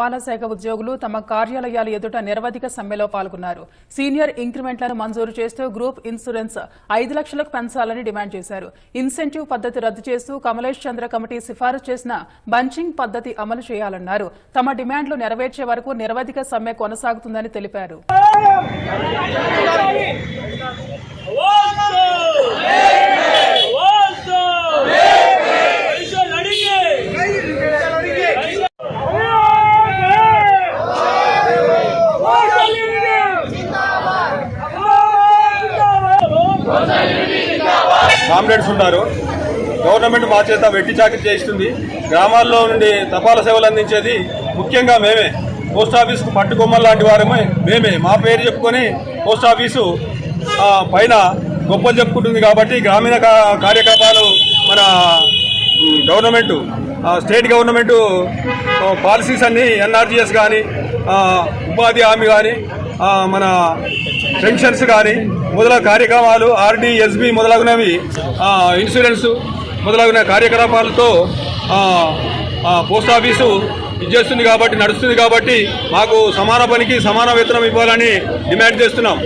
పాలశాఖ ఉద్యోగులు తమ కార్యాలయాల ఎదుట నిరవధిక సమ్మెలో పాల్గొన్నారు. సీనియర్ ఇంక్రిమెంట్లను మంజూరు చేస్తూ గ్రూప్ ఇన్సూరెన్స్ ఐదు లక్షలకు పెంచాలని డిమాండ్ చేశారు. ఇన్సెంటివ్ పద్ధతి రద్దు చేస్తూ కమలేష్ చంద్ర కమిటీ సిఫారసు చేసిన బంచింగ్ పద్ధతి అమలు చేయాలన్నారు. తమ డిమాండ్లు నెరవేర్చే వరకు నిరవధిక సమ్మె కొనసాగుతుందని తెలిపారు. కామ్రేడ్స్ ఉన్నారు. గవర్నమెంట్ మా చేత వెట్టి చాకరీ చేయిస్తుంది. గ్రామాల్లో నుండి తపాలా సేవలు అందించేది ముఖ్యంగా మేమే. పోస్ట్ ఆఫీస్కు పట్టుకొమ్మలు లాంటి వారమే మేమే. మా పేరు చెప్పుకొని పోస్ట్ ఆఫీసు పైన గొప్పలు చెప్పుకుంటుంది కాబట్టి గ్రామీణ కార్యకలాపాలు మన government government state government policies అన్నీ ఎన్ఆర్జీఎస్ కానీ ఉపాధి హామీ కానీ మన పెన్షన్స్ కానీ మొదలగు కార్యక్రమాలు ఆర్డీ ఎస్బి మొదలగునవి ఇన్సూరెన్స్ మొదలగున కార్యకలాపాలతో పోస్ట్ ఆఫీసు ఇది చేస్తుంది కాబట్టి నడుస్తుంది కాబట్టి మాకు సమాన పనికి సమాన వేతనం ఇవ్వాలని డిమాండ్ చేస్తున్నాం.